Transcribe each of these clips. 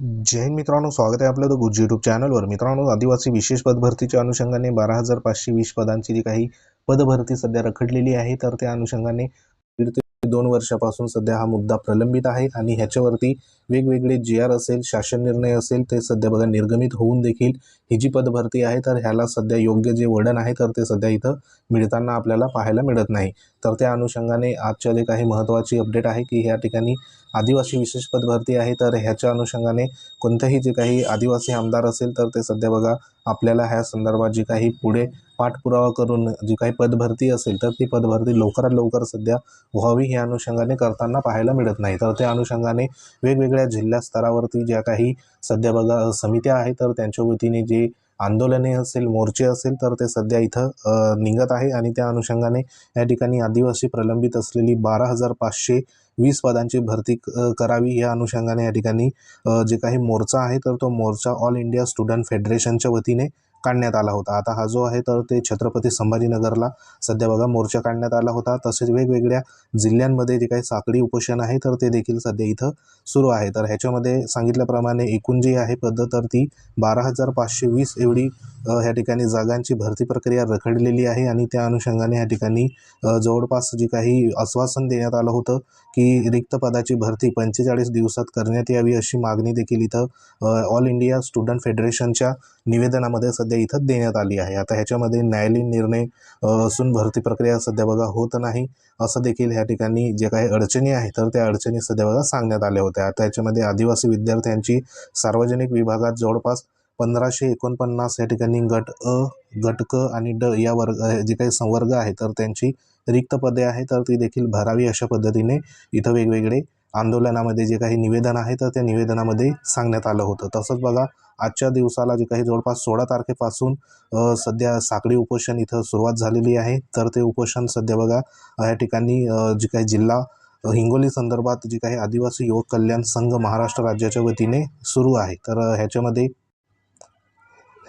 जय मित्रांनो स्वागत आहे आपलं गुज युट्यूब चॅनलवर मित्रांनो आदिवासी विशेष पदभरतीच्या अनुषंगाने बारा हजार पाचशे वीस पदांची जी काही पदभरती सध्या रखडलेली आहे तर त्या अनुषंगाने दोन वर्षापासून सध्या हा मुद्दा प्रलंबित आहे आणि ह्याच्यावरती वेगवेगळे जी आर असेल शासन निर्णय असेल ते सध्या बघा निर्गमित होऊन देखील ही जी पदभरती आहे तर ह्याला सध्या योग्य जे वळण आहे तर ते सध्या इथं मिळताना आपल्याला पाहायला मिळत नाही. तर त्या अनुषंगाने आजच्या जे काही महत्त्वाची अपडेट आहे की ह्या ठिकाणी आदिवासी विशेष पदभरती आहे तर ह्याच्या अनुषंगाने कोणतेही जे काही आदिवासी आमदार असेल तर ते सध्या बघा आपल्याला ह्या संदर्भात जी काही पुढे पाठपुरावा करून जी काही पदभरती असेल तर ती पदभरती लवकरात लवकर सध्या व्हावी ह्या अनुषंगाने करताना पाहायला मिळत नाही. तर त्या अनुषंगाने वेगवेगळ्या जिल्हा स्तरावरती ज्या काही सध्या बघा समित्या आहेत तर त्यांच्या वतीने जे आंदोलने असेल मोर्चे असेल तर ते सध्या इथं निघत आहे. आणि त्या अनुषंगाने या ठिकाणी आदिवासी प्रलंबित असलेली बारा हजार पाचशे वीस पदांची भरती क- करावी या अनुषंगाने या ठिकाणी जे काही मोर्चा आहे तर तो मोर्चा ऑल इंडिया स्टुडंट फेडरेशनच्या वतीने काढण्यात आला होता. आता हा जो आहे तर ते छत्रपती संभाजीनगरला सध्या बघा मोर्चा काढण्यात आला होता. तसेच वेगवेगळ्या जिल्ह्यांमध्ये जे काही साखळी उपोषण आहे तर ते देखील सध्या इथं सुरू आहे. तर ह्याच्यामध्ये सांगितल्याप्रमाणे एकूण जी आहे पद्धत तर ती बारा हजार पाचशे वीस एवढी ह्या ठिकाणी जागांची भरती प्रक्रिया रखडलेली आहे. आणि त्या अनुषंगाने ह्या ठिकाणी जवळपास जी काही आश्वासन देण्यात आलं होतं की रिक्त पदाची भरती पंचेचाळीस दिवसात करण्यात यावी अशी मागणी देखील इथं ऑल इंडिया स्टुडंट फेडरेशनच्या निवेदनामध्ये सध्या इथं देण्यात आली आहे. आता ह्याच्यामध्ये न्यायालयीन निर्णय असून भरती प्रक्रिया सध्या बघा होत नाही असं देखील ह्या ठिकाणी जे काही अडचणी आहेत तर त्या अडचणी सध्या बघा सांगण्यात आल्या होत्या. आता याच्यामध्ये आदिवासी विद्यार्थ्यांची सार्वजनिक विभागात जवळपास पंधराशे एकोणपन्नास या ठिकाणी गट अ गट क आणि ड या वर्ग जे काही संवर्ग आहे तर त्यांची रिक्त पदे आहे तर ती देखील भरावी अशा पद्धतीने इथं वेगवेगळे आंदोलनामध्ये जे काही निवेदन आहे तर त्या निवेदनामध्ये सांगण्यात आलं होतं. तसंच बघा आजच्या दिवसाला जे काही जवळपास सोळा तारखेपासून सध्या साखळी उपोषण इथं सुरुवात झालेली आहे. तर ते उपोषण सध्या बघा या ठिकाणी जे जी काही जिल्हा हिंगोली संदर्भात जी काही आदिवासी युवक कल्याण संघ महाराष्ट्र राज्याच्या वतीने सुरू आहे. तर ह्याच्यामध्ये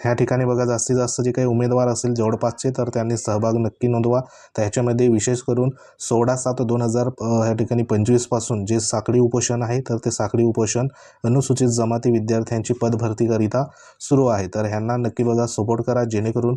ह्या ठिकाणी बघा जास्तीत जास्त जे काही उमेदवार असेल जवळपासचे तर त्यांनी सहभाग नक्की नोंदवा. तर ह्याच्यामध्ये विशेष करून सोळा सात दोन हजार ह्या ठिकाणी पंचवीसपासून जे साखळी उपोषण आहे तर ते साखळी उपोषण अनुसूचित जमाती विद्यार्थ्यांची पदभरतीकरिता सुरू आहे. तर ह्यांना नक्की बघा सपोर्ट करा जेणेकरून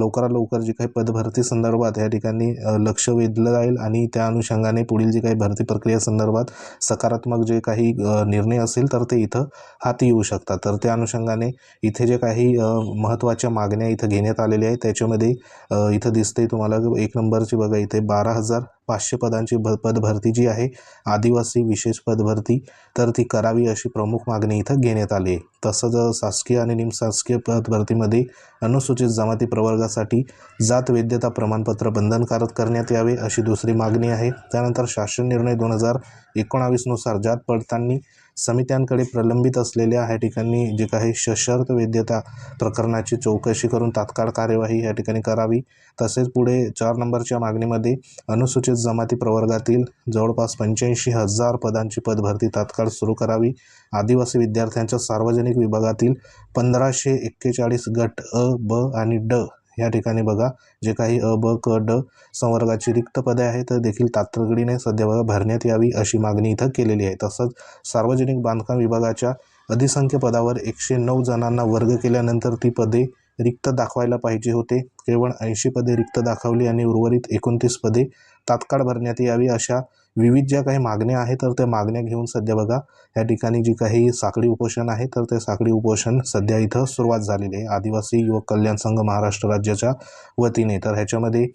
लवकरात लवकर जी काही पदभरती संदर्भात या ठिकाणी लक्ष वेधलं जाईल आणि त्या अनुषंगाने पुढील जी काही भरती प्रक्रिया संदर्भात सकारात्मक जे काही निर्णय असेल तर ते इथं हाती येऊ शकतात. तर त्या अनुषंगाने इथे जे काही महत्त्वाच्या मागण्या इथं घेण्यात आलेल्या आहेत. त्याच्यामध्ये इथं दिसते तुम्हाला एक नंबरची बघा इथे बारा हजार पाचशे पदांची भ पदभरती जी आहे आदिवासी विशेष पदभरती तर ती करावी अशी प्रमुख मागणी इथं घेण्यात आली आहे. तसंच शासकीय आणि निमशासकीय पदभरतीमध्ये अनुसूचित जमाती प्रवर्गासाठी जात वैद्यता प्रमाणपत्र बंधनकारक करण्यात यावे अशी दुसरी मागणी आहे. त्यानंतर शासन निर्णय दोन हजार एकोणावीसनुसार जात पडताळणी समित्यांकडे प्रलंबित असलेल्या ह्या ठिकाणी जे काही सशर्त वैधता प्रकरणाची चौकशी करून तात्काळ कार्यवाही या ठिकाणी करावी. तसेच पुढे चार नंबरच्या मागणीमध्ये अनुसूचित जमाती प्रवर्गातील जवळपास पंच्याऐंशी हजार पदांची पदभरती तात्काळ सुरू करावी. आदिवासी विद्यार्थ्यांच्या सार्वजनिक विभागातील पंधराशे एक्केचाळीस गट अ ब आणि ड या ठिकाणी बघा जे काही अ ब क ड संवर्गाची रिक्त पदे आहेत तर देखील तातडीने सध्या बघा भरण्यात यावी अशी मागणी इथं केलेली आहे. तसंच सार्वजनिक बांधकाम विभागाच्या अधिसंख्य पदावर एकशे नऊ जणांना वर्ग केल्यानंतर ती पदे रिक्त दाखवायला पाहिजे होते. केवळ ऐंशी पदे रिक्त दाखवली आणि उर्वरित एकोणतीस पदे तात्काळ भरण्यात यावी अशा विविध ज्या काही मागण्या आहेत तर त्या मागण्या घेऊन सध्या बघा या ठिकाणी जी काही साखळी उपोषण आहे तर ते साखळी उपोषण सध्या इथं सुरुवात झालेली आहे. आदिवासी युवक कल्याण संघ महाराष्ट्र राज्याच्या वतीने. तर ह्याच्यामध्ये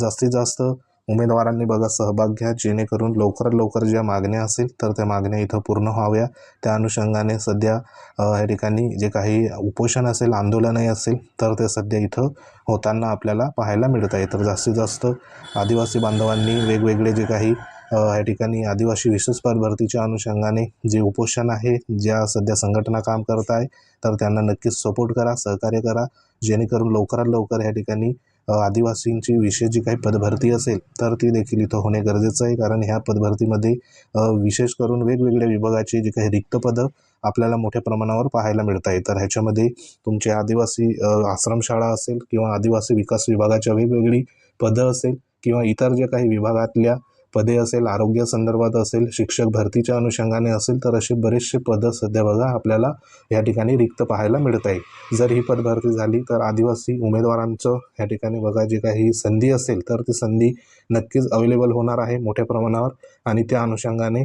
जास्तीत जास्त उमेदवारांनी बघा सहभाग घ्या जेणेकरून लवकरात लवकर ज्या मागण्या असेल तर त्या मागण्या इथं पूर्ण व्हाव्या. त्या अनुषंगाने सध्या ह्या या ठिकाणी जे काही उपोषण असेल आंदोलनही असेल तर ते सध्या इथं होताना आपल्याला पाहायला मिळत आहे. तर जास्तीत जास्त आदिवासी बांधवांनी वेगवेगळे जे काही या ठिकाणी आदिवासी विशेष पद भरतीच्या अनुषंगाने जे उपोषण आहे ज्या सध्या संघटना काम करत आहे तर त्यांना नक्कीच सपोर्ट करा सहकार्य करा. जेणेकरून लवकरात लवकर या ठिकाणी आदिवासींची विशेष जी काही पदभरती असेल तर ती देखील इथं होणे गरजेचं आहे. कारण ह्या पदभरतीमध्ये विशेष करून वेगवेगळ्या विभागाची जी काही रिक्त पदं आपल्याला मोठ्या प्रमाणावर पाहायला मिळत आहे तर ह्याच्यामध्ये तुमचे आदिवासी आश्रमशाळा असेल किंवा आदिवासी विकास विभागाच्या वेगवेगळी पदं असेल किंवा इतर ज्या काही विभागातल्या पदे असेल आरोग्य संदर्भात असेल शिक्षक भरतीच्या अनुषंगाने असेल तर असे बरेचसे पदं सध्या बघा आपल्याला या ठिकाणी रिक्त पाहायला मिळत आहे जर ही पदभरती झाली तर आदिवासी उमेदवारांचं या ठिकाणी बघा जी काही संधी असेल तर ती संधी नक्कीच अवेलेबल होणार आहे मोठ्या प्रमाणावर. आणि त्या अनुषंगाने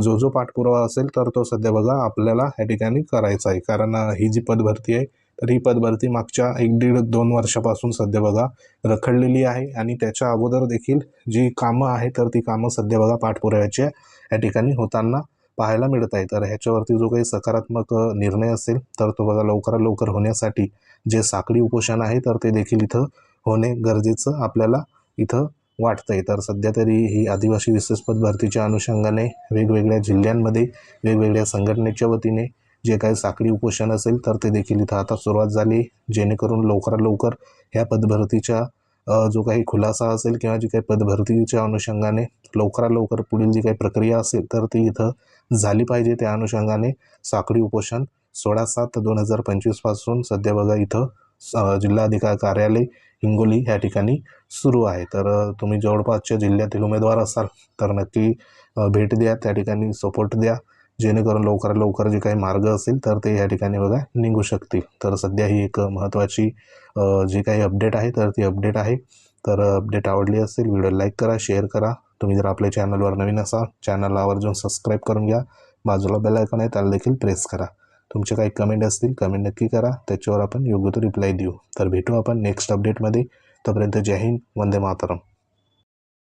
जो जो पाठपुरावा असेल तर तो सध्या बघा आपल्याला या ठिकाणी करायचा आहे. कारण ही जी पदभरती आहे तर ही पदभरती मागच्या एक दीड दोन वर्षापासून सध्या बघा रखडलेली आहे आणि त्याच्या अगोदर देखील जी कामं आहे तर ती कामं सध्या बघा पाठपुराव्याच्या या ठिकाणी होताना पाहायला मिळत आहे. तर ह्याच्यावरती जो काही सकारात्मक निर्णय असेल तर तो बघा लवकरात लवकर होण्यासाठी जे साखळी उपोषण आहे तर ते देखील इथं होणे गरजेचं आपल्याला इथं वाटतंय. तर सध्या तरी ही आदिवासी विशेष पद भरतीच्या अनुषंगाने वेगवेगळ्या जिल्ह्यांमध्ये वेगवेगळ्या संघटनेच्या वतीने जे काही साखळी उपोषण असेल तर ते देखील इथं आता सुरुवात झाली. जेणेकरून लवकरात लवकर ह्या पदभरतीच्या जो काही खुलासा असेल किंवा जी काही पदभरतीच्या अनुषंगाने लवकरात लवकर पुढील जी काही प्रक्रिया असेल तर ती इथं झाली पाहिजे त्या अनुषंगाने. साखळी उपोषण सोळा सात दोन हजार पंचवीसपासून सध्या बघा इथं अ, जिल्हाधिकारी कार्यालय हिंगोली ह्या ठिकाणी सुरू आहे. तर तुम्ही जवळपासच्या जिल्ह्यातील उमेदवार असाल तर नक्की भेट द्या त्या ठिकाणी सपोर्ट द्या. जेणेकरून लवकरात लवकर जे काही मार्ग असेल तर ते या ठिकाणी बघा निघू शकतील. तर सध्या ही एक महत्त्वाची जी काही अपडेट आहे तर ती अपडेट आहे. तर अपडेट आवडली असेल व्हिडिओ लाईक करा शेअर करा. तुम्ही जर आपल्या चॅनलवर नवीन असाल चॅनलला आवर्जून सबस्क्राईब करून घ्या. बाजूला बेल आयकॉन आहे त्याला देखील प्रेस करा. तुमचे काही कमेंट असतील कमेंट नक्की करा. त्याच्यावर आपण योग्य तो रिप्लाय देऊ. तर भेटू आपण नेक्स्ट अपडेटमध्ये. तोपर्यंत जय हिंद वंदे मातरम.